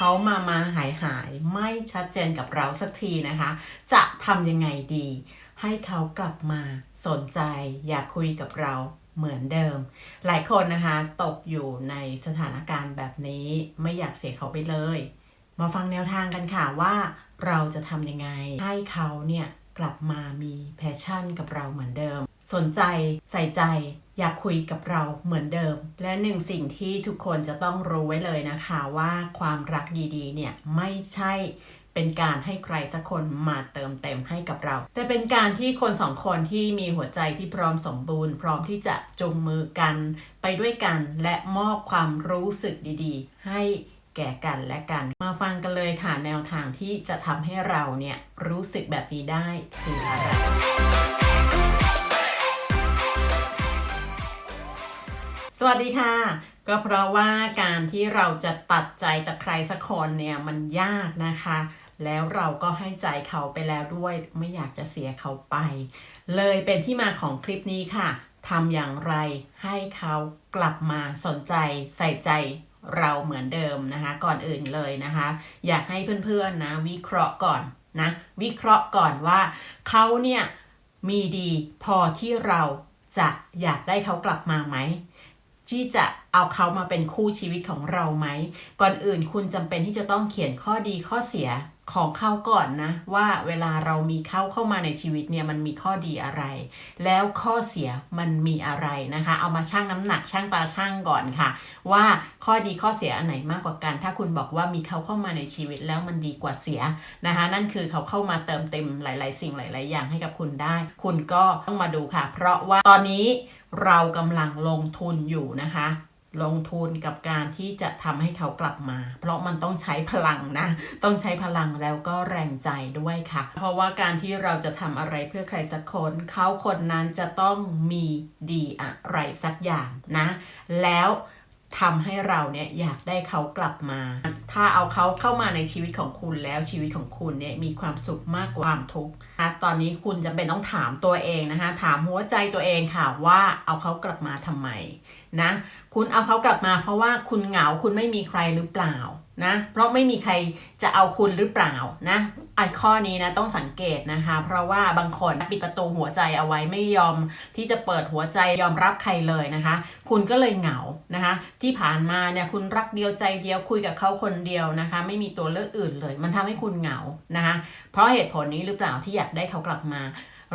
เขามามาหายหายไม่ชัดเจนกับเราสักทีนะคะ จะทำยังไงดี ให้เขากลับมาสนใจ อยากคุยกับเราเหมือนเดิม หลายคนนะคะ ตกอยู่ในสถานการณ์แบบนี้ไม่อยากเสียเขาไปเลย มาฟังแนวทางกันค่ะว่าเราจะทำยังไง ให้เขาเนี่ยกลับมามีแพชชั่นกับเราเหมือนเดิม สนใจใส่ใจ อยากคุยกับเราเหมือนเดิม และหนึ่งสิ่งที่ทุกคนจะต้องรู้ไว้เลยนะคะว่าความรักดีๆ เนี่ยไม่ใช่เป็นการให้ใครสักคนมาเติมเต็มให้กับเรา แต่เป็นการที่คนสองคนที่มีหัวใจที่พร้อมสมบูรณ์ พร้อมที่จะจูงมือกันไปด้วยกันและมอบความรู้สึกดีๆ ให้แก่กันและกัน มาฟังกันเลยค่ะแนวทางที่จะทำให้เราเนี่ยรู้สึกแบบนี้ได้คืออะไร สวัสดีค่ะ ก็เพราะว่าการที่เราจะตัดใจจากใครสักคนเนี่ยมันยากนะคะ แล้วเราก็ให้ใจเขาไปแล้วด้วยไม่อยากจะเสียเขาไป เลยเป็นที่มาของคลิปนี้ค่ะทำอย่างไรให้เขากลับมาสนใจใส่ใจเราเหมือนเดิมนะคะ ก่อนอื่นเลยนะคะ อยากให้เพื่อนๆนะ วิเคราะห์ก่อนนะวิเคราะห์ก่อนว่าเขาเนี่ยมีดีพอที่เราจะอยากได้เขากลับมาไหม ที่จะเอาเขามาเป็นคู่ชีวิตของเราไหม ก่อนอื่นคุณจำเป็นที่จะต้องเขียนข้อดีข้อเสีย ของเขาก่อนนะ ว่าเวลาเรามีเขาเข้ามาในชีวิตเนี่ยมันมีข้อดีอะไร แล้วข้อเสียมันมีอะไรนะคะ เอามาชั่งน้ำหนักชั่งตาชั่งก่อนค่ะ ว่าข้อดีข้อเสียอันไหนมากกว่ากัน ถ้าคุณบอกว่ามีเขาเข้ามาในชีวิตแล้วมันดีกว่าเสียนะคะ นั่นคือเขาเข้ามาเติมเต็มหลาย ๆ สิ่งหลาย ๆ อย่างให้กับคุณได้ คุณก็ต้องมาดูค่ะ เพราะว่าตอนนี้เรากำลังลงทุนอยู่นะคะ ลงทุนกับการที่จะทำให้เขากลับมา เพราะมันต้องใช้พลังนะ ต้องใช้พลังแล้วก็แรงใจด้วยค่ะ เพราะว่าการที่เราจะทำอะไรเพื่อใครสักคนเขาคนนั้นจะต้องมีดีอะไรสักอย่างนะ แล้ว ทำให้เราเนี่ยอยากได้เขากลับมา ถ้าเอาเขาเข้ามาในชีวิตของคุณแล้วชีวิตของคุณเนี่ยมีความสุขมากกว่าความทุกข์นะตอนนี้คุณจะเป็นต้องถามตัวเองนะคะ ถามหัวใจตัวเองค่ะว่าเอาเขากลับมาทำไมนะ คุณเอาเขากลับมาเพราะว่าคุณเหงาคุณไม่มีใครหรือเปล่า นะ เพราะไม่มีใครจะเอาคุณหรือเปล่านะไอ้ข้อนี้นะต้องสังเกตนะคะ เพราะว่าบางคนปิดประตูหัวใจเอาไว้ไม่ยอมที่จะเปิดหัวใจยอมรับใครเลยนะคะ คุณก็เลยเหงานะคะ ที่ผ่านมาเนี่ยคุณรักเดียวใจเดียวคุยกับเขาคนเดียวนะคะ ไม่มีตัวเลือกอื่นเลย มันทำให้คุณเหงานะคะ เพราะเหตุผลนี้หรือเปล่าที่อยากได้เขากลับมา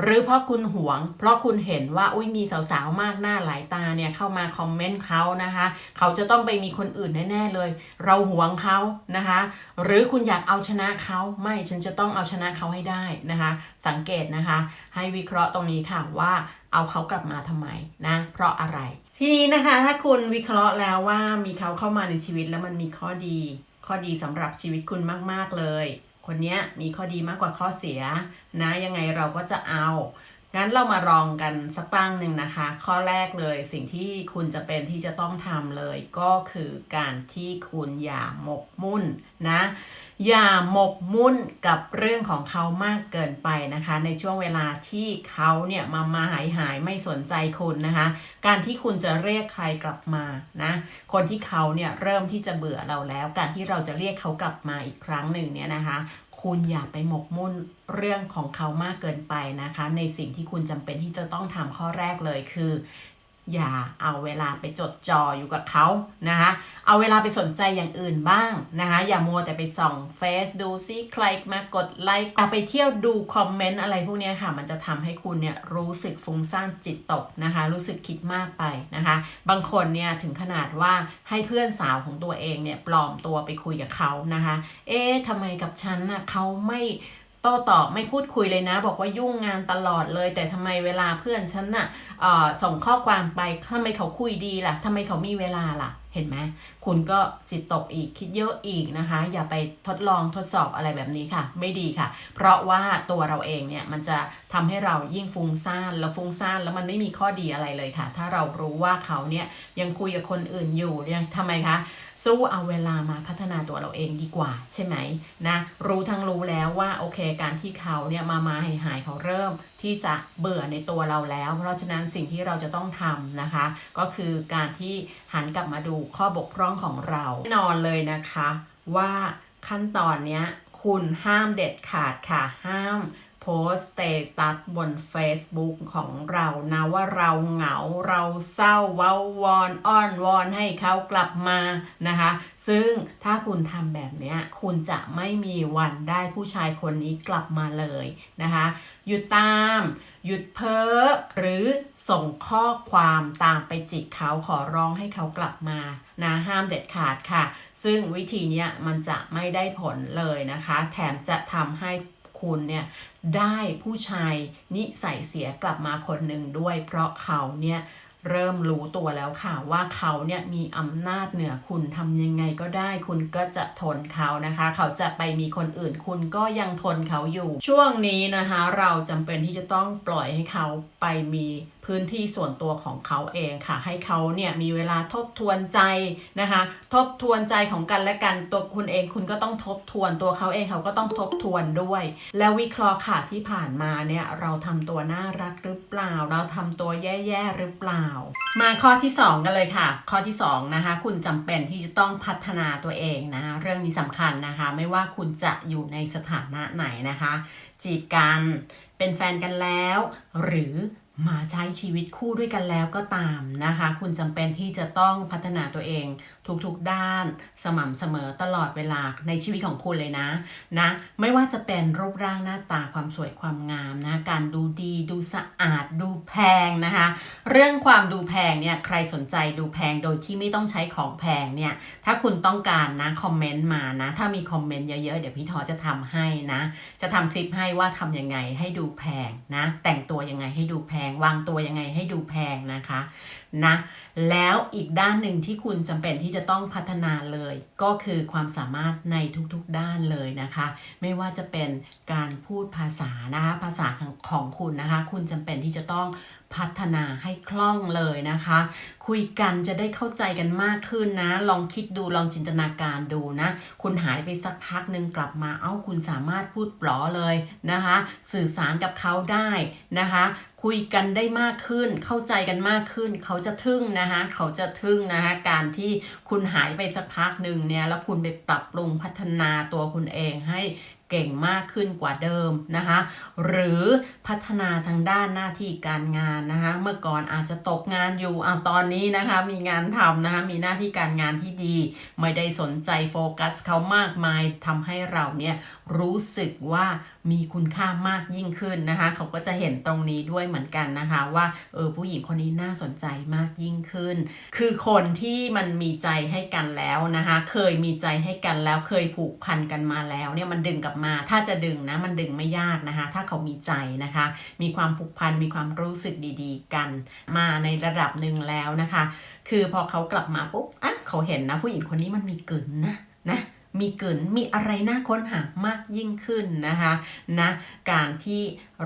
หรือเพราะคุณหวง เพราะคุณเห็นว่าอุ้ยมีสาวๆมากหน้าหลายตาเนี่ยเข้ามาคอมเมนต์เขานะคะ เขาจะต้องไปมีคนอื่นแน่ๆเลย เราหวงเขานะคะ หรือคุณอยากเอาชนะเขาไม่ฉันจะต้องเอาชนะเขาให้ได้นะคะ สังเกตนะคะ ให้วิเคราะห์ตรงนี้ค่ะว่าเอาเขากลับมาทำไมนะเพราะอะไร ทีนี้นะคะถ้าคุณวิเคราะห์แล้วว่ามีเขาเข้ามาในชีวิตแล้วมันมีข้อดี ข้อดีสำหรับชีวิตคุณมากๆเลย คนเนี้ยมีข้อดีมากกว่าข้อเสียนะยังไงเราก็จะเอา งั้นเรามาลองกันสักตั้งหนึ่งนะคะ ข้อแรกเลยสิ่งที่คุณจะเป็นที่จะต้องทำเลย ก็คือการที่คุณอย่าหมกมุ่นนะ อย่าหมกมุ่นกับเรื่องของเขามากเกินไปนะคะ ในช่วงเวลาที่เขาเนี่ยมามาหายหายไม่สนใจคุณนะคะ การที่คุณจะเรียกใครกลับมานะคนที่เขาเนี่ยเริ่มที่จะเบื่อเราแล้ว การที่เราจะเรียกเขากลับมาอีกครั้งหนึ่งเนี่ยนะคะคุณอย่าไปหมกมุ่นเรื่องของเขามากเกินไปนะคะ ในสิ่งที่คุณจำเป็นที่จะต้องทำข้อแรกเลยคือ อย่าเอาเวลาไปจดจ่ออยู่กับเขานะคะ เอาเวลาไปสนใจอย่างอื่นบ้างนะคะ อย่ามัวแต่ไปส่องเฟซดูซิใครมากดไลค์ไปเที่ยวดูคอมเมนต์อะไรพวกนี้ค่ะ มันจะทำให้คุณเนี่ยรู้สึกฟุ้งซ่านจิตตกนะคะ รู้สึกคิดมากไปนะคะ บางคนเนี่ยถึงขนาดว่าให้เพื่อนสาวของตัวเองเนี่ยปลอมตัวไปคุยกับเขานะคะ เอ๊ะทำไมกับฉันน่ะเขาไม่ โต้ตอบไม่พูดคุยเลยนะ บอกว่ายุ่งงานตลอดเลย แต่ทำไมเวลาเพื่อนฉันน่ะเอ่อส่งข้อความไปทำไมเขาคุยดีล่ะทำไมเขามีเวลาล่ะเห็นไหมคุณก็จิตตกอีกคิดเยอะอีกนะคะ อย่าไปทดลองทดสอบอะไรแบบนี้ค่ะ ไม่ดีค่ะ เพราะว่าตัวเราเองเนี่ยมันจะทำให้เรายิ่งฟุ้งซ่านแล้วฟุ้งซ่านแล้วมันไม่มีข้อดีอะไรเลยค่ะ ถ้าเรารู้ว่าเขาเนี่ยยังคุยกับคนอื่นอยู่ยังทำไมคะสู้เอาเวลามาพัฒนาตัวเราเองดีกว่า ใช่ไหมนะรู้ทั้งรู้แล้วว่าโอเค การที่เขาเนี่ยมามาหายหายเขาเริ่มที่จะเบื่อในตัวเราแล้ว เพราะฉะนั้นสิ่งที่เราจะต้องทำนะคะ ก็คือการที่หันกลับมาดูข้อบกพร่องของเราแน่นอนเลยนะคะ ว่าขั้นตอนเนี้ยคุณห้ามเด็ดขาดค่ะห้าม โพสต์เตตัสบน Facebook ของเรานะว่าเราเหงาเราเศร้าเว้าวอนอ้อนวอนให้เขากลับมานะคะ ซึ่งถ้าคุณทำแบบนี้คุณจะไม่มีวันได้ผู้ชายคนนี้กลับมาเลยนะคะหยุดตาม หยุดเพ้อหรือส่งข้อความตามไปจิกเขาขอร้องให้เขากลับมานะห้ามเด็ดขาดค่ะ ซึ่งวิธีนี้มันจะไม่ได้ผลเลยนะคะ แถมจะทำให้ คุณเนี่ยได้ผู้ชายนิสัยเสียกลับมาคนหนึ่งด้วย เพราะเขาเนี่ยเริ่มรู้ตัวแล้วค่ะว่าเขาเนี่ยมีอำนาจเหนือคุณทำยังไงก็ได้ คุณก็จะทนเขานะคะ เขาจะไปมีคนอื่นคุณก็ยังทนเขาอยู่ ช่วงนี้นะคะ เราจำเป็นที่จะต้องปล่อยให้เขาไปมีพื้นที่ส่วนตัวของเขาเองค่ะ ให้เขาเนี่ยมีเวลาทบทวนใจนะคะ ทบทวนใจของกันและกันตัวคุณเองคุณก็ต้องทบทวนตัวเขาเองเขาก็ต้องทบทวนด้วย แล้ววิเคราะห์ค่ะที่ผ่านมาเนี่ยเราทำตัวน่ารักหรือเปล่า เราทำตัวแย่ๆหรือเปล่า มาข้อที่ 2 กันเลยค่ะ ข้อที่2นะคะคุณจำเป็นที่จะต้องพัฒนาตัวเองนะเรื่องนี้สำคัญนะคะ ไม่ว่าคุณจะอยู่ในสถานะไหนนะคะจีบกันเป็นแฟนกันแล้ว หรือ มาใช้ชีวิตคู่ด้วยกันแล้วก็ตามนะคะ คุณจำเป็นที่จะต้องพัฒนาตัวเองทุกๆด้าน สม่ำเสมอตลอดเวลาในชีวิตของคุณเลยนะนะไม่ว่าจะเป็นรูปร่างหน้าตาความสวยความงามนะการดูดีดูสะอาดดูแพงนะคะเรื่องความดูแพงเนี่ยใครสนใจดูแพงโดยที่ไม่ต้องใช้ของแพงเนี่ยถ้าคุณต้องการนะคอมเมนต์มานะถ้ามีคอมเมนต์เยอะๆเดี๋ยวพี่ทอจะทำให้นะจะทำคลิปให้ว่าทำยังไงให้ดูแพงนะแต่งตัวยังไงให้ดูแพงวางตัวยังไงให้ดูแพงนะคะ นะแล้วอีกด้านหนึ่งที่คุณจำเป็นที่จะต้องพัฒนาเลย ก็คือความสามารถในทุกๆด้านเลยนะคะ ไม่ว่าจะเป็นการพูดภาษานะคะภาษาของของคุณนะคะ คุณจำเป็นที่จะต้อง พัฒนาให้คล่องเลยนะคะ คุยกันจะได้เข้าใจกันมากขึ้นนะ ลองคิดดูลองจินตนาการดูนะ คุณหายไปสักพักหนึ่งกลับมาเอ้าคุณสามารถพูดปลอเลยนะคะ สื่อสารกับเขาได้นะคะคุยกันได้มากขึ้น เข้าใจกันมากขึ้น เขาจะทึ่งนะคะ เขาจะทึ่งนะคะ การที่คุณหายไปสักพักหนึ่งเนี่ย แล้วคุณไปปรับปรุงพัฒนาตัวคุณเองให้ เก่งมากขึ้นกว่าเดิมนะคะหรือพัฒนาทางด้านหน้าที่การงานนะคะเมื่อก่อนอาจจะตกงานอยู่เอาตอนนี้นะคะมีงานทำนะคะมีหน้าที่การงานที่ดี ไม่ได้สนใจโฟกัสเขามากมายทำให้เราเนี่ยรู้สึกว่ามีคุณค่ามากยิ่งขึ้นนะคะเขาก็จะเห็นตรงนี้ด้วยเหมือนกันนะคะว่าเออผู้หญิงคนนี้น่าสนใจมากยิ่งขึ้น คือคนที่มันมีใจให้กันแล้วนะคะเคยมีใจให้กันแล้วเคยผูกพันกันมาแล้วเนี่ยมันดึงกลับมาถ้าจะดึงนะมันดึงไม่ยากนะคะ ถ้าเขามีใจนะคะ มีความผูกพันมีความรู้สึกดีๆ กัน มาในระดับหนึ่งแล้วนะคะ คือพอเขากลับมาปุ๊บอะเขาเห็นนะผู้หญิงคนนี้มันมีกลืนนะนะ มีเกินมีอะไรน่าค้นหามากยิ่งขึ้นนะคะนะการที่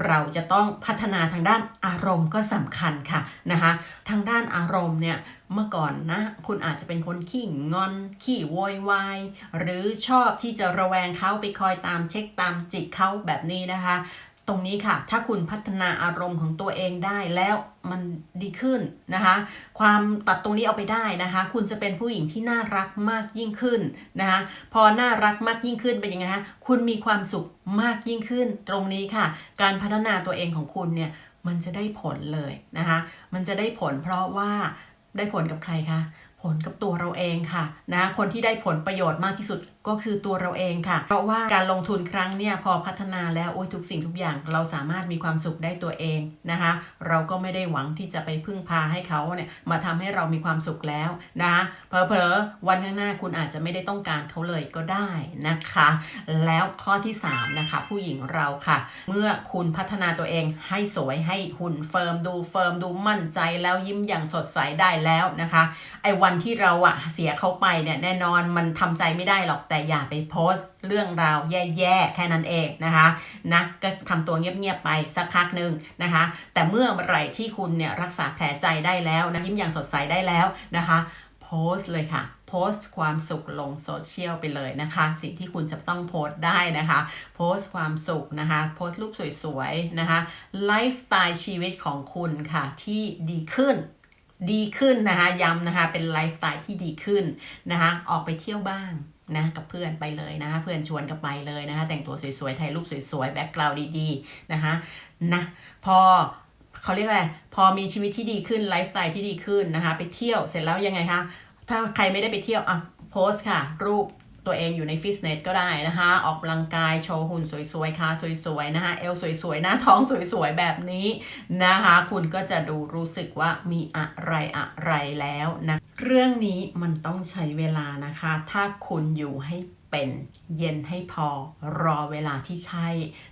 เราจะต้องพัฒนาทางด้านอารมณ์ก็สำคัญค่ะนะคะทางด้านอารมณ์เนี่ยเมื่อก่อนนะคุณอาจจะเป็นคนขี้งอนขี้โวยวายหรือชอบที่จะระแวงเขาไปคอยตามเช็คตามจิกเขาแบบนี้นะคะ ตรงนี้ค่ะ ถ้าคุณพัฒนาอารมณ์ของตัวเองได้แล้วมันดีขึ้นนะคะ ความตัดตรงนี้เอาไปได้นะคะ คุณจะเป็นผู้หญิงที่น่ารักมากยิ่งขึ้นนะคะ พอน่ารักมากยิ่งขึ้นเป็นยังไงคะคุณมีความสุขมากยิ่งขึ้น ตรงนี้ค่ะ การพัฒนาตัวเองของคุณเนี่ยมันจะได้ผลเลยนะคะ มันจะได้ผลเพราะว่าได้ผลกับใครคะ ผลกับตัวเราเองค่ะนะ คนที่ได้ผลประโยชน์มากที่สุดก็คือตัวเราเองค่ะ เพราะว่าการลงทุนครั้งเนี่ยพอพัฒนาแล้วโอ้ยทุกสิ่งทุกอย่างเราสามารถมีความสุขได้ตัวเองนะคะ เราก็ไม่ได้หวังที่จะไปพึ่งพาให้เขาเนี่ยมาทำให้เรามีความสุขแล้วนะคะเผลอๆวันข้างหน้าคุณอาจจะไม่ได้ต้องการเขาเลยก็ได้นะคะ แล้วข้อที่ 3 นะคะ ผู้หญิงเราค่ะ เมื่อคุณพัฒนาตัวเองให้สวยให้หุ่นเฟิร์มดูเฟิร์มดูมั่นใจแล้วยิ้มอย่างสดใสได้แล้วนะคะไอ้วันที่เราอะเสียเขาไปเนี่ยแน่นอนมันทำใจไม่ได้หรอกแต่อย่าไปโพสต์เรื่องราวแย่ๆ แค่นั้นเองนะคะนะก็ทำตัวเงียบๆไปสักพักหนึ่งนะคะ แต่เมื่อไหร่ที่คุณเนี่ยรักษาแผลใจได้แล้วนะยิ้มอย่างสดใสได้แล้วนะคะโพสต์เลยค่ะโพสต์ความสุขลงโซเชียลไปเลยนะคะ สิ่งที่คุณจะต้องโพสต์ได้นะคะ โพสต์ความสุขนะคะ โพสต์รูปสวยๆนะคะไลฟ์สไตล์ชีวิตของคุณค่ะที่ดีขึ้นดีขึ้นนะคะย้ำนะคะเป็นไลฟ์สไตล์ที่ดีขึ้นนะคะออกไปเที่ยวบ้าง นะกับเพื่อนไปเลยนะคะเพื่อนชวนกันไปเลยนะคะแต่งตัวสวยๆถ่ายรูปสวยๆแบ็กกราวด์ดีๆนะคะนะพอเขาเรียกอะไรพอมีชีวิตที่ดีขึ้นไลฟ์สไตล์ที่ดีขึ้นนะคะไปเที่ยวเสร็จแล้วยังไงคะถ้าใครไม่ได้ไปเที่ยวอะโพสต์ค่ะ รูป ตัวเองอยู่ในฟิตเนสก็ได้นะคะ ออกกำลังกายโชว์หุ่นสวยๆขาสวยๆนะคะเอวสวยๆ หน้าท้องสวยๆ แบบนี้นะคะ คุณก็จะดูรู้สึกว่ามีอะไรอะไรแล้วนะเรื่องนี้มันต้องใช้เวลานะคะ ถ้าคุณอยู่ให้เป็นเย็นให้พอรอเวลาที่ใช่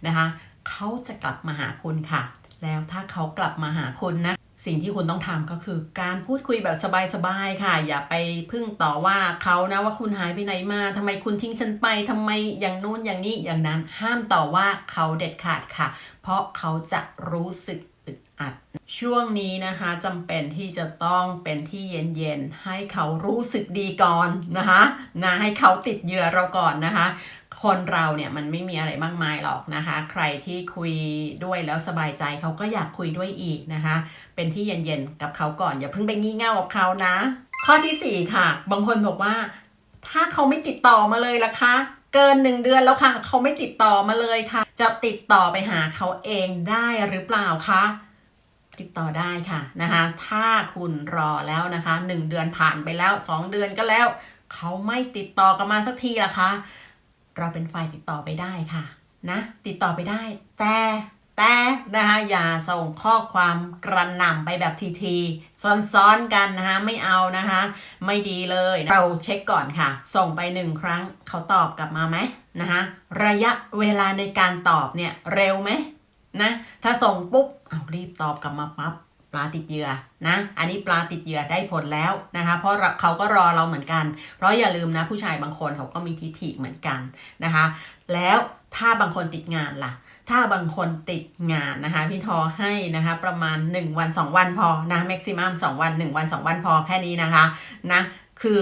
นะคะ เขาจะกลับมาหาคุณค่ะ แล้วถ้าเขากลับมาหาคุณนะ สิ่งที่คุณต้องทำก็คือการพูดคุยแบบสบายๆค่ะ อย่าไปพึ่งต่อว่าเขานะว่าคุณหายไปไหนมาทำไมคุณทิ้งฉันไปทำไมอย่างนู้นอย่างนี้อย่างนั้นห้ามต่อว่าเขาเด็ดขาดค่ะ เพราะเขาจะรู้สึก อัด ช่วงนี้นะคะจำเป็นที่จะต้องเป็นที่เย็นๆ ให้เขารู้สึกดีก่อนนะคะนะให้เขาติดเยื่อเราก่อนนะคะคนเราเนี่ยมันไม่มีอะไรมากมายหรอกนะคะ ใครที่คุยด้วยแล้วสบายใจเขาก็อยากคุยด้วยอีกนะคะ เป็นที่เย็นๆกับเขาก่อน อย่าเพิ่งไปงี่เง่ากับเขานะ ข้อที่ 4 ค่ะ บางคนบอกว่า ถ้าเขาไม่ติดต่อมาเลยล่ะคะเกินหนึ่งเดือนแล้วค่ะ เขาไม่ติดต่อมาเลยค่ะ จะติดต่อไปหาเขาเองได้หรือเปล่าคะ ติดต่อได้ค่ะนะคะ ถ้าคุณรอแล้วนะคะ 1 เดือนผ่านไปแล้ว 2 เดือนก็แล้ว เขาไม่ติดต่อกลับมาสักทีล่ะคะ เราเป็นฝ่ายติดต่อไปได้ค่ะนะติดต่อไปได้ แต่แต่นะคะอย่าส่งข้อความกระหน่ำไปแบบทีๆซ้อนๆกันนะคะไม่เอานะคะ ไม่ดีเลยเราเช็คก่อนค่ะ ส่งไปหนึ่งครั้งเขาตอบกลับมาไหมนะคะระยะเวลาในการตอบเนี่ยเร็วไหม นะ ถ้าส่งปุ๊บเอารีบตอบกลับมาปั๊บปลาติดเหยื่อนะ อันนี้ปลาติดเหยื่อได้ผลแล้วนะคะ เพราะเราเขาก็รอเราเหมือนกัน เพราะอย่าลืมนะผู้ชายบางคนเขาก็มีทิฐิเหมือนกันนะคะ แล้วถ้าบางคนติดงานล่ะ ถ้าบางคนติดงานนะคะ พี่ทอให้นะคะ ประมาณ 1 วัน 2 วันพอนะแม็กซิมัม2วัน 1 วัน 2 วันพอแค่นี้นะคะนะคือ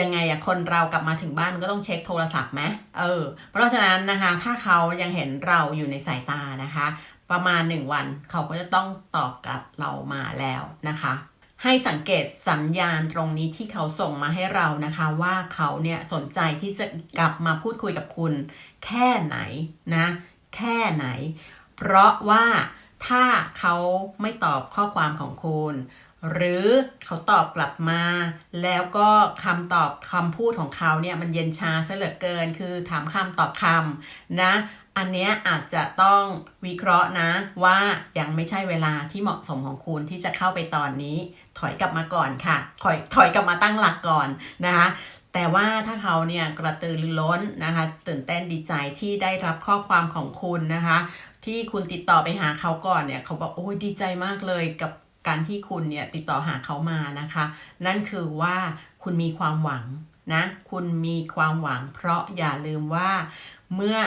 ยังไงอะคนเรากลับมาถึงบ้านมันก็ต้องเช็คโทรศัพท์ไหมเออ เพราะฉะนั้นนะคะ ถ้าเขายังเห็นเราอยู่ในสายตานะคะ ประมาณ 1 วันเขาก็จะต้องตอบกลับเรามาแล้วนะคะ ให้สังเกตสัญญาณตรงนี้ที่เขาส่งมาให้เรานะคะ ว่าเขาเนี่ยสนใจที่จะกลับมาพูดคุยกับคุณ แค่ไหนนะ แค่ไหน เพราะว่าถ้าเขาไม่ตอบข้อความของคุณ หรือเขาตอบกลับมา แล้วก็คำตอบคำพูดของเขาเนี่ยมันเย็นชาซะเหลือเกิน คือถามคำตอบคำนะอันเนี้ยอาจจะต้องวิเคราะห์นะว่ายังไม่ใช่เวลาที่เหมาะสมของคุณที่จะเข้าไปตอนนี้ ถอยกลับมาก่อนค่ะ ถอยถอยกลับมาตั้งหลักก่อนนะคะแต่ว่าถ้าเขาเนี่ยกระตือรือร้นนะคะตื่นเต้นดีใจที่ได้รับข้อความของคุณนะคะ ที่คุณติดต่อไปหาเขาก่อนเนี่ยเขาบอกโอ้ยดีใจมากเลยกับ การที่คุณเนี่ยติดต่อหาเขามานะคะ นั่นคือว่าคุณมีความหวังนะคุณมีความหวัง เพราะอย่าลืมว่าเมื่อ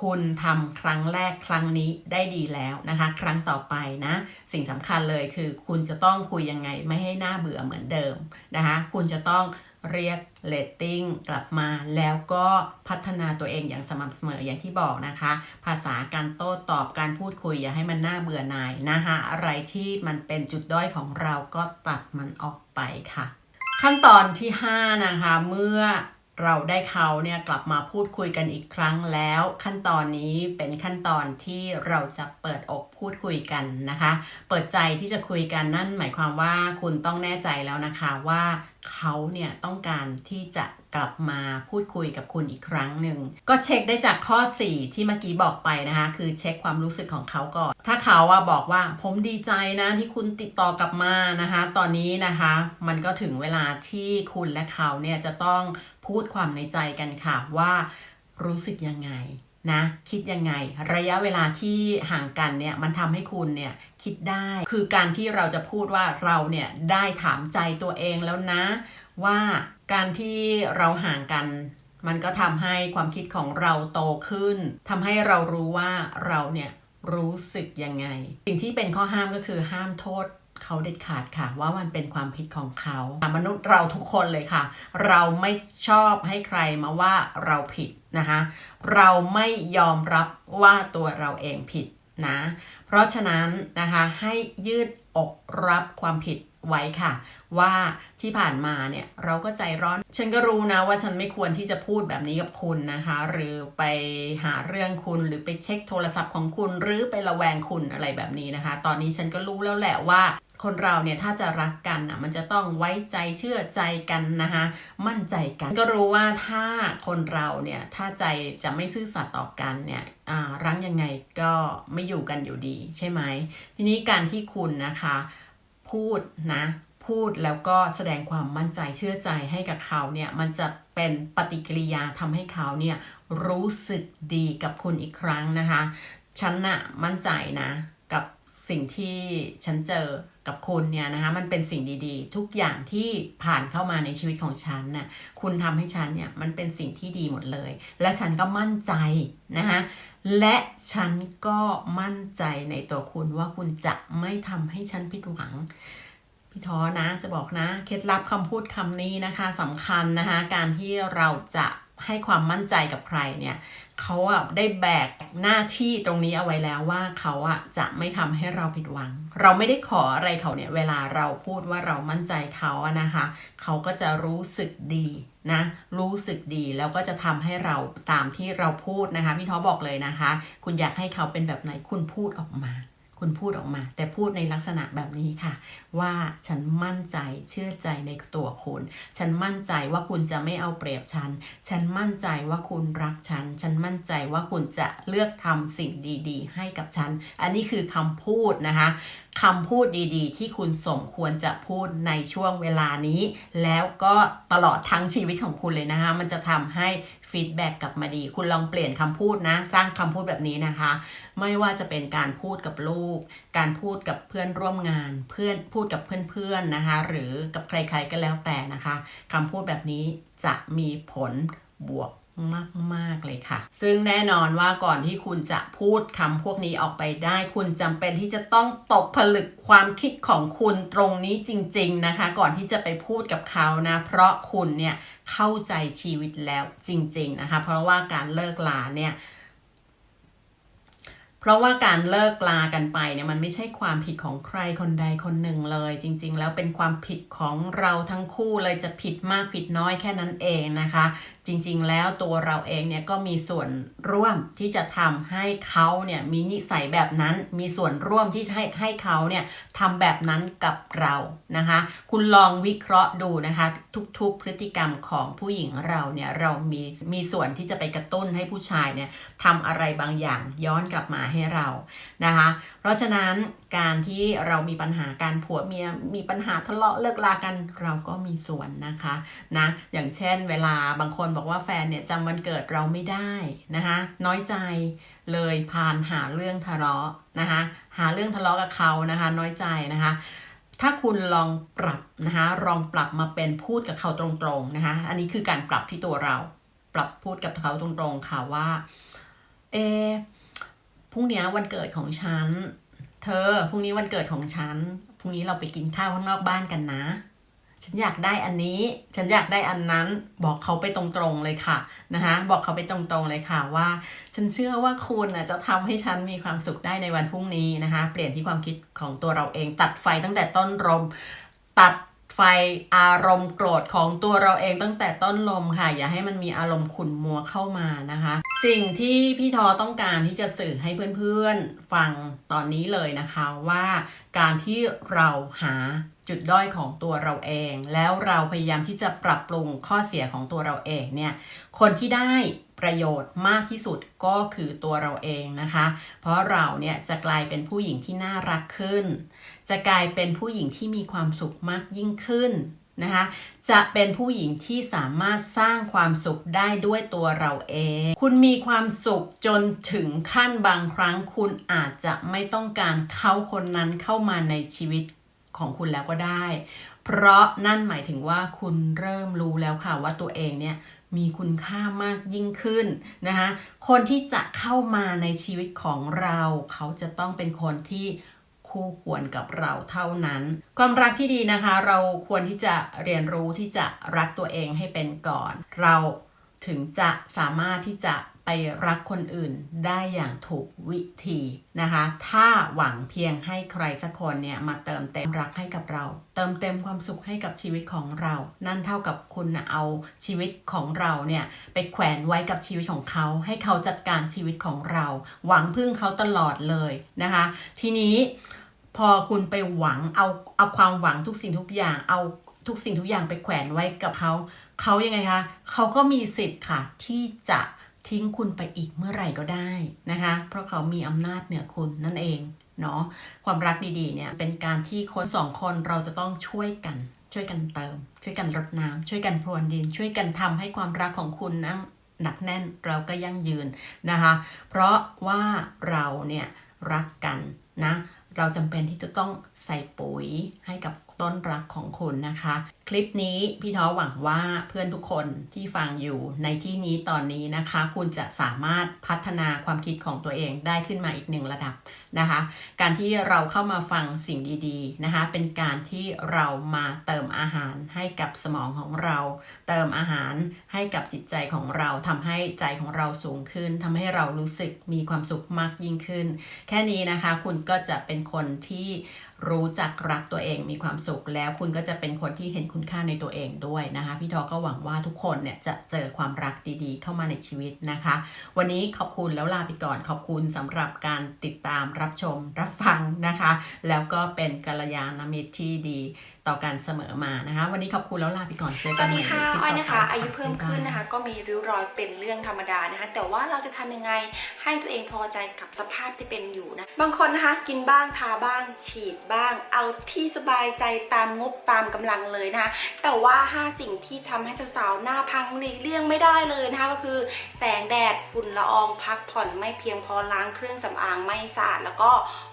คุณทำครั้งแรกครั้งนี้ได้ดีแล้วนะคะ ครั้งต่อไปนะ สิ่งสำคัญเลยคือคุณจะต้องคุยยังไงไม่ให้หน้าเบื่อเหมือนเดิมนะคะ คุณจะต้อง เรียกเลตติ้งกลับมาแล้วก็พัฒนาตัวเองอย่างสม่ำเสมออย่างที่บอกนะคะ ภาษาการโต้ตอบการพูดคุยอย่าให้มันน่าเบื่อหน่ายนะคะ อะไรที่มันเป็นจุดด้อยของเราก็ตัดมันออกไปค่ะ ขั้นตอนที่ 5 นะคะ เมื่อ เราได้เขาเนี่ยกลับมาพูดคุยกันอีกครั้งแล้ว ขั้นตอนนี้เป็นขั้นตอนที่เราจะเปิดอกพูดคุยกันนะคะ เปิดใจที่จะคุยกันนั่นหมายความว่าคุณต้องแน่ใจแล้วนะคะว่าเขาเนี่ยต้องการที่จะกลับมาพูดคุยกับคุณอีกครั้งหนึ่ง ก็เช็คได้จากข้อ 4 ที่เมื่อกี้บอกไปนะคะ คือเช็คความรู้สึกของเขาก่อน ถ้าเขาว่าบอกว่าผมดีใจนะที่คุณติดต่อกลับมานะคะ ตอนนี้นะคะ มันก็ถึงเวลาที่คุณและเขาเนี่ยจะต้อง พูดความในใจกันค่ะว่ารู้สึกยังไงนะคิดยังไง ระยะเวลาที่ห่างกันเนี่ยมันทำให้คุณเนี่ยคิดได้คือการที่เราจะพูดว่าเราเนี่ยได้ถามใจตัวเองแล้วนะ ว่าการที่เราห่างกัน มันก็ทำให้ความคิดของเราโตขึ้นทำให้เรารู้ว่าเราเนี่ยรู้สึกยังไง สิ่งที่เป็นข้อห้ามก็คือห้ามโทษ เขาเด็ดขาดค่ะว่ามันเป็นความผิดของเขามนุษย์เราทุกคนเลยค่ะ เราไม่ชอบให้ใครมาว่าเราผิดนะคะเราไม่ยอมรับว่าตัวเราเองผิดนะเพราะฉะนั้นนะคะให้ยืดอกรับความผิดไว้ค่ะ ว่าที่ผ่านมาเนี่ยเราก็ใจร้อน ฉันก็รู้นะว่าฉันไม่ควรที่จะพูดแบบนี้กับคุณนะคะ หรือไปหาเรื่องคุณหรือไปเช็คโทรศัพท์ของคุณ หรือไประแวงคุณอะไรแบบนี้นะคะ ตอนนี้ฉันก็รู้แล้วแหละว่า คนเราเนี่ยถ้าจะรักกันอะมันจะต้องไว้ใจเชื่อใจกันนะคะมั่นใจกัน ก็รู้ว่าถ้าคนเราเนี่ยถ้าใจจะไม่ซื่อสัตย์ต่อกันเนี่ยอ่ารั้งยังไงก็ไม่อยู่กันอยู่ดีใช่ไหมทีนี้การที่คุณนะคะ พูดนะพูดแล้วก็แสดงความมั่นใจเชื่อใจให้กับเขาเนี่ยมันจะเป็นปฏิกิริยาทำให้เขาเนี่ยรู้สึกดีกับคุณอีกครั้งนะคะฉันน่ะมั่นใจนะ สิ่งที่ฉันเจอกับคุณเนี่ยนะคะมันเป็นสิ่งดี ๆ ทุกอย่างที่ผ่านเข้ามาในชีวิตของฉันน่ะคุณทำให้ฉันเนี่ยมันเป็นสิ่งที่ดีหมดเลย และฉันก็มั่นใจนะคะและฉันก็มั่นใจในตัวคุณว่าคุณจะไม่ทำให้ฉันผิดหวังพี่ท้อนะจะบอกนะ เคล็ดลับคำพูดคำนี้นะคะสำคัญนะคะการที่เราจะ ให้ความมั่นใจกับใครเนี่ยเขาอะได้แบกหน้าที่ตรงนี้เอาไว้แล้วว่าเขาอะจะไม่ทำให้เราผิดหวัง เราไม่ได้ขออะไรเขาเนี่ยเวลาเราพูดว่าเรามั่นใจเขาอะนะคะ เขาก็จะรู้สึกดีนะรู้สึกดีแล้วก็จะทำให้เราตามที่เราพูดนะคะพี่ท้อบอกเลยนะคะ คุณอยากให้เขาเป็นแบบไหนคุณพูดออกมา คุณพูดออกมา แต่พูดในลักษณะแบบนี้ค่ะ ว่าฉันมั่นใจเชื่อใจในตัวคุณ ฉันมั่นใจว่าคุณจะไม่เอาเปรียบฉัน ฉันมั่นใจว่าคุณรักฉัน ฉันมั่นใจว่าคุณจะเลือกทำสิ่งดี ๆ ให้กับฉัน อันนี้คือคำพูดนะคะ คำพูดดีๆ ที่คุณสมควรจะพูดในช่วงเวลานี้ แล้วก็ตลอดทั้งชีวิตของคุณเลยนะคะ มันจะทำให้ฟีดแบ็กกลับมาดี คุณลองเปลี่ยนคำพูดนะ สร้างคำพูดแบบนี้นะคะ ไม่ว่าจะเป็นการพูดกับลูก การพูดกับเพื่อนร่วมงาน เพื่อนพูดกับเพื่อนๆนะคะ หรือกับใครๆก็แล้วแต่นะคะคำพูดแบบนี้จะมีผลบวก มาก ๆ เลยค่ะ ซึ่งแน่นอนว่าก่อนที่คุณจะพูดคำพวกนี้ออกไปได้ คุณจำเป็นที่จะต้องตกผลึกความคิดของคุณตรงนี้จริง ๆ นะคะ ก่อนที่จะไปพูดกับเขานะ เพราะคุณเนี่ยเข้าใจชีวิตแล้วจริง ๆ นะคะ เพราะว่าการเลิกลาเนี่ย เพราะว่าการเลิกลากันไปเนี่ยมันไม่ใช่ความผิดของใครคนใดคนหนึ่งเลย จริง ๆ แล้วเป็นความผิดของเราทั้งคู่เลยจะผิดมากผิดน้อยแค่นั้นเองนะคะ จริง ๆ แล้วตัวเราเองเนี่ยก็มีส่วนร่วมที่จะทำให้เขาเนี่ยมีนิสัยแบบนั้น มีส่วนร่วมที่ให้ให้เขาเนี่ยทำแบบนั้นกับเรานะคะ คุณลองวิเคราะห์ดูนะคะ ทุกๆ พฤติกรรมของผู้หญิงเราเนี่ยเรามีมีส่วนที่จะไปกระตุ้นให้ผู้ชายเนี่ยทำอะไรบางอย่างย้อนกลับมาให้เรานะคะ เพราะฉะนั้นการที่เรามีปัญหาการผัวเมียมีปัญหาทะเลาะเลิกลากันเราก็มีส่วนนะคะนะอย่างเช่น เวลาบางคนบอกว่าแฟนเนี่ยจำวันเกิดเราไม่ได้นะคะน้อยใจเลยพานหาเรื่องทะเลาะนะคะหาเรื่องทะเลาะกับเขานะคะน้อยใจนะคะถ้าคุณลองปรับนะคะลองปรับมาเป็นพูดกับเขาตรงๆนะคะอันนี้คือการปรับที่ตัวเรา ปรับพูดกับเขาตรงๆค่ะว่าเอ รุ่งนี้วันเกิดของฉัน เธอพรุ่งนี้วันเกิดของฉันพรุ่งนี้เราไปกินข้าวข้างนอกบ้านกันนะ ฉันอยากได้อันนี้ ฉันอยากได้อันนั้นบอกเขาไปตรงๆเลยค่ะนะคะบอกเขาไปตรงๆเลยค่ะว่า ฉันเชื่อว่าคุณจะทำให้ฉันมีความสุขได้ในวันพรุ่งนี้นะคะ เปลี่ยนที่ความคิดของตัวเราเองตัดไฟตั้งแต่ต้นลมตัด ไฟอารมณ์โกรธของตัวเราเองตั้งแต่ต้นลมค่ะ อย่าให้มันมีอารมณ์ขุ่นมัวเข้ามานะคะ สิ่งที่พี่ทอต้องการที่จะสื่อให้เพื่อนๆฟังตอนนี้เลยนะคะว่า การที่เราหาจุดด้อยของตัวเราเอง แล้วเราพยายามที่จะปรับปรุงข้อเสียของตัวเราเองเนี่ยคนที่ได้ประโยชน์มากที่สุดก็คือตัวเราเองนะคะ เพราะเราเนี่ยจะกลายเป็นผู้หญิงที่น่ารักขึ้น จะกลายเป็นผู้หญิงที่มีความสุขมากยิ่งขึ้น นะคะจะเป็นผู้หญิงที่สามารถสร้างความสุขได้ด้วยตัวเราเอง คุณมีความสุขจนถึงขั้นบางครั้ง คุณอาจจะไม่ต้องการเขาคนนั้นเข้ามาในชีวิตของคุณแล้วก็ได้ เพราะนั่นหมายถึงว่าคุณเริ่มรู้แล้วค่ะว่าตัวเองเนี่ยมีคุณค่ามากยิ่งขึ้นนะคะ คนที่จะเข้ามาในชีวิตของเรา เขาจะต้องเป็นคนที่ คู่ควรกับเราเท่านั้น ความรักที่ดีนะคะ เราควรที่จะเรียนรู้ที่จะรักตัวเองให้เป็นก่อน เราถึงจะสามารถที่จะ ไปรักคนอื่นได้อย่างถูกวิธีนะคะ ถ้าหวังเพียงให้ใครสักคนเนี่ยมาเติมเต็มรักให้กับเรา เติมเต็มความสุขให้กับชีวิตของเรา นั่นเท่ากับคุณเอาชีวิตของเราเนี่ยไปแขวนไว้กับชีวิตของเขา ให้เขาจัดการชีวิตของเรา หวังพึ่งเขาตลอดเลยนะคะ ทีนี้พอคุณไปหวังเอาเอาความหวังทุกสิ่งทุกอย่างเอาทุกสิ่งทุกอย่างไปแขวนไว้กับเขา เขายังไงคะ เขาก็มีสิทธิ์ค่ะที่จะ ทิ้งคุณไปอีกเมื่อไหร่ก็ได้นะคะ เพราะเขามีอำนาจเหนือคุณนั่นเองเนาะความรักดีๆเนี่ยเป็นการที่คนสองคนเราจะต้องช่วยกัน ช่วยกันเติม ช่วยกันรดน้ำช่วยกันพรวนดิน ช่วยกันทำให้ความรักของคุณนะหนักแน่นเราก็ยั่งยืนนะคะ เพราะว่าเราเนี่ยรักกันนะ เราจำเป็นที่จะต้องใส่ปุ๋ยให้กับต้นรักของคุณนะคะ คลิปนี้พี่ท้อหวังว่าเพื่อนทุกคนที่ฟังอยู่ในที่นี้ตอนนี้นะคะ คุณจะสามารถพัฒนาความคิดของตัวเองได้ขึ้นมาอีกหนึ่งระดับนะคะ การที่เราเข้ามาฟังสิ่งดีๆนะคะ เป็นการที่เรามาเติมอาหารให้กับสมองของเรา เติมอาหารให้กับจิตใจของเราทำให้ใจของเราสูงขึ้นทำให้เรารู้สึกมีความสุขมากยิ่งขึ้น แค่นี้นะคะคุณก็จะเป็นคนที่รู้จักรักตัวเองมีความสุขแล้วคุณก็จะเป็นคนที่เห็นคุณค่าในตัวเองด้วยนะคะ พี่ทอก็หวังว่าทุกคนเนี่ยจะเจอความรักดีๆ เข้ามาในชีวิตนะคะ วันนี้ขอบคุณแล้วลาไปก่อนขอบคุณสำหรับการติดตามรับชมรับฟังนะคะ แล้วก็เป็นกัลยาณมิตรที่ดี ต่อกันเสมอมานะคะ วันนี้ขอบคุณแล้วลาไปก่อนเจอสกัวันสใหดีม่ในค่ะคลิปอ้อยต่อนะคะไปอายุเพิ่มขึ้นนะคะ ก็มีริ้วรอยเป็นเรื่องธรรมดานะคะ แต่ว่าเราจะทำยังไงให้ตัวเองพอใจกับสภาพที่เป็นอยู่นะ บางคนนะคะกินบ้างทาบ้าง ฉีดบ้าง เอาที่สบายใจตามงบตามกำลังเลยนะคะ แต่ว่า 5 สิ่งที่ทำให้สาวๆหน้าพังหลีกเลี่ยงไม่ได้เลยนะคะก็คือแสงแดดฝุ่นละอองพักผ่อนไม่เพียงพอล้างเครื่องสำอางไม่สะอาดแล้วก็